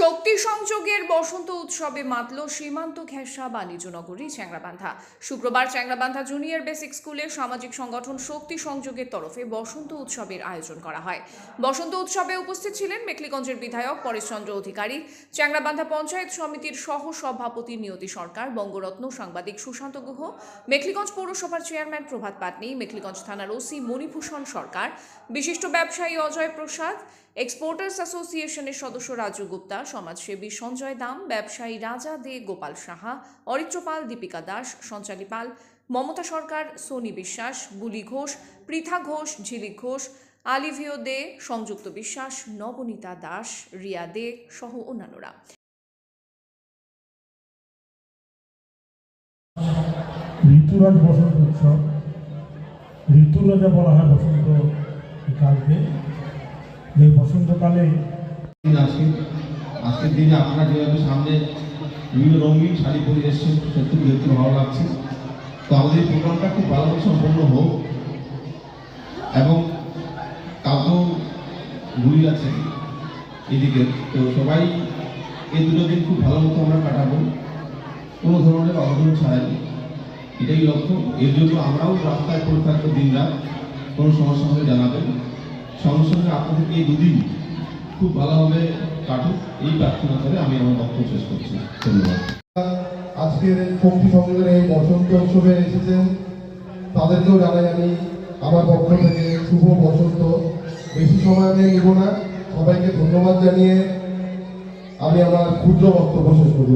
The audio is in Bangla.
শক্তি সংযোগের বসন্ত উৎসবে মাতল সীমান্ত ঘেঁষা বাণিজ্যনগরী চ্যাংরাবান্ধা। শুক্রবার চ্যাংরাবান্ধা জুনিয়র বেসিক স্কুলে সামাজিক সংগঠন শক্তি সংযোগের তরফে বসন্ত উৎসবের আয়োজন করা হয়। বসন্ত উৎসবে উপস্থিত ছিলেন মেখলিগঞ্জের বিধায়ক পরেশচন্দ্র অধিকারী, চ্যাংরাবান্ধা পঞ্চায়েত সমিতির সহ সভাপতি নিয়তি সরকার, বঙ্গরত্ন সাংবাদিক সুশান্ত গুহ, মেখলিগঞ্জ পৌরসভার চেয়ারম্যান প্রভাত পাটনি, মেখলিগঞ্জ থানার ওসি মণিভূষণ সরকার, বিশিষ্ট ব্যবসায়ী অজয় প্রসাদ এক্সপোর্টার্স অ্যাসোসিয়েশনের সদস্য রাজু গুপ্তা, সমাজসেবী সঞ্জয় দাম, ব্যবসায়ী রাজা দে গোপাল সাহা অরিত্রপাল দীপিকা দাস, সঞ্চালী পাল, মমতা সরকার, সোনি বিশ্বাস, বুলি ঘোষ, পৃথা ঘোষ ঝিলিক ঘোষ, আলিভিও দে, সংযুক্ত বিশ্বাস, নবনীতা দাস, রিয়া দে সহ অন্যান্যরা। ঋতুরাজ বসন্ত উৎসব। ঋতুরাজা বলা হয় বসন্ত কালকে। যে বসন্তকালে আজকে আজকের দিনে আপনারা যেভাবে সামনে বিভিন্ন রঙিন শাড়ি পরে এসেছেন, সত্যি দেখতে ভালো লাগছে। তো আমাদের এই প্রোগ্রামটা খুব ভালোভাবে সম্পন্ন হোক। এবং কাউকেও ঘুরি আছে এদিকে। তো সবাই এই দুটো দিন খুব ভালো মতো আমরা কাটাবো। কোনো ধরনের অঘটন ছাড়াই এটাই লক্ষ্য। এর জন্য আমরাও রাস্তায় পড়ে থাকব দিন রাত কোনো সমস্যা হলে জানাবেন। সঙ্গে আপনাদেরকে এই দুদিন খুব ভালোভাবে কাটুক। এই প্রার্থনা করে আমি আমার বক্তব্য শেষ করছি। ধন্যবাদ। আজকের শক্তি সংযোগের এই বসন্ত উৎসবে এসেছেন। তাদেরকেও জানাই আমি আমার পক্ষ থেকে শুভ বসন্ত। বেশি সময় আমি নেব না। সবাইকে ধন্যবাদ জানিয়ে আমি আমার ক্ষুদ্র বক্তব্য শেষ করি।